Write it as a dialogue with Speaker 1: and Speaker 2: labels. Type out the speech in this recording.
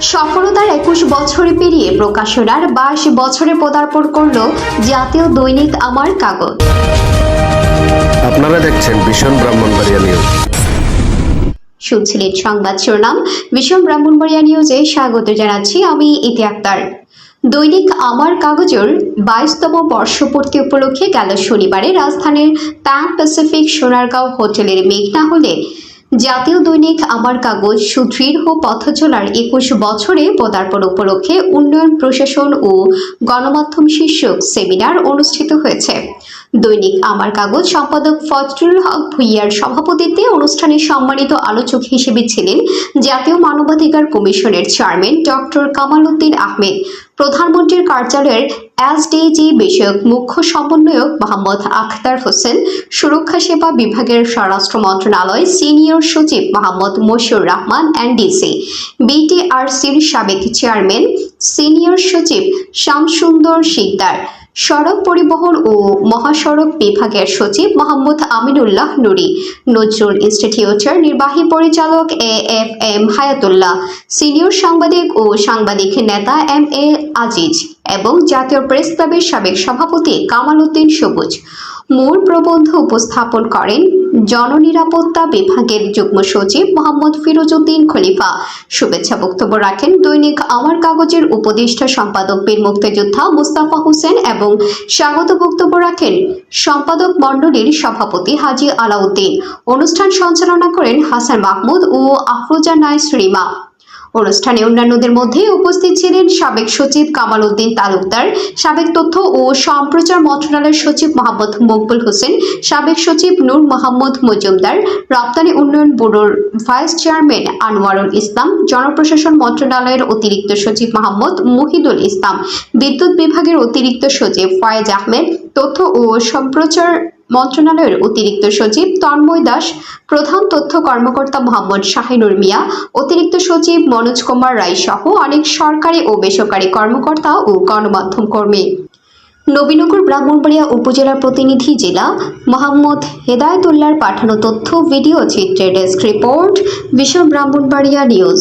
Speaker 1: সফলতার একুশ বছরে পেরিয়ে প্রকাশনার বাইশ বছরে পদার্পণ করল জাতীয় দৈনিক আমার কাগজ।
Speaker 2: আপনারা দেখছেন ভীষণ ব্রাহ্মণবাড়িয়া নিউজ।
Speaker 1: শুনছিলেন সংবাদ শিরোনাম বিষম ব্রাহ্মণবাড়িয়া নিউজে স্বাগত জানাচ্ছি আমি ইতি আক্তার। দৈনিক আমার কাগজের বাইশতম বর্ষপূর্তি উপলক্ষে গেল শনিবারে রাজধানীর প্যান প্যাসিফিক সোনারগাঁও হোটেলের মেঘনা হলে জাতীয় দৈনিক আমার কাগজ সুদৃঢ় পথ চলার একুশ বছরে পদার্পণ উপলক্ষে উন্নয়ন প্রশাসন ও গণমাধ্যম শীর্ষক সেমিনার অনুষ্ঠিত হয়েছে। দৈনিক আমার কাগজ সম্পাদক ফজরুল হক ভুইয়ার সভাপতিত্বে অনুষ্ঠানে সম্মানিত আলোচক হিসেবে ছিলেন জাতীয় মানবাধিকার কমিশনের চেয়ারম্যান ডক্টর কামাল উদ্দিন আহমেদ, প্রধানমন্ত্রীর কার্যালয়ের এসডিজি বিষয়ক মুখ্য সমন্বয়ক মোহাম্মদ আখতার হোসেন, সুরক্ষা সেবা বিভাগের স্বরাষ্ট্র মন্ত্রণালয় সিনিয়র সচিব মোহাম্মদ মশিউর রহমান এনডিসি, বিটিআরসির সাবেক চেয়ারম্যান সিনিয়র সচিব শ্যামসুন্দর শিকদার সড়ক পরিবহন ও মহাসড়ক বিভাগের সচিব মোহাম্মদ আমিনুল্লাহ নুরি, নজরুল ইনস্টিটিউটের নির্বাহী পরিচালক A F M Hayatullah, senior সাংবাদিক ও সাংবাদিক নেতা এম এ আজিজ এবং জাতীয় প্রেস ক্লাবের সাবেক সভাপতি কামাল উদ্দিন সবুজ। মূল প্রবন্ধ উপস্থাপন করেন জননিরাপত্তা বিভাগের যুগ্ম সচিব মোহাম্মদ ফিরোজউদ্দিন খলিফা। শুভেচ্ছা বক্তব্য রাখেন দৈনিক আমার কাগজের উপদেষ্টা সম্পাদক বীর মুক্তিযোদ্ধা মুস্তাফা হোসেন এবং স্বাগত বক্তব্য রাখেন সম্পাদক মণ্ডলীর সভাপতি হাজি আলাউদ্দিন। অনুষ্ঠান সঞ্চালনা করেন হাসান মাহমুদ ও আফরোজা নাইস রিমা অনুষ্ঠানে অন্যান্যদের মধ্যে উপস্থিত ছিলেন সাবেক সচিব কামাল উদ্দিন তালুকদার, সাবেক তথ্য ও সম্প্রচার মন্ত্রণালয়ের সচিব মোহাম্মদ মকবুল হোসেন, সাবেক সচিব নূর মোহাম্মদ মজুমদার, রপ্তানি উন্নয়ন ব্যুরোর ভাইস চেয়ারম্যান আনোয়ারুল ইসলাম, জনপ্রশাসন মন্ত্রণালয়ের অতিরিক্ত সচিব মোহাম্মদ মুহিদুল ইসলাম, বিদ্যুৎ বিভাগের অতিরিক্ত সচিব ফয়েজ আহমেদ, তথ্য ও সম্প্রচার মন্ত্রণালয়ের অতিরিক্ত সচিব তন্ময় দাস, প্রধান তথ্য কর্মকর্তা মোহাম্মদ শাহিনুর মিয়া, অতিরিক্ত সচিব মনোজ কুমার রায় সহ অনেক সরকারি ও বেসরকারি কর্মকর্তা ও গণমাধ্যম কর্মী। নবীনগর ব্রাহ্মণবাড়িয়া উপজেলার প্রতিনিধি জেলা মোহাম্মদ হেদায়তুল্লাহর পাঠানো তথ্য, ভিডিও, চিত্রের ডেস্ক রিপোর্ট বিশ্ব ব্রাহ্মণবাড়িয়া নিউজ।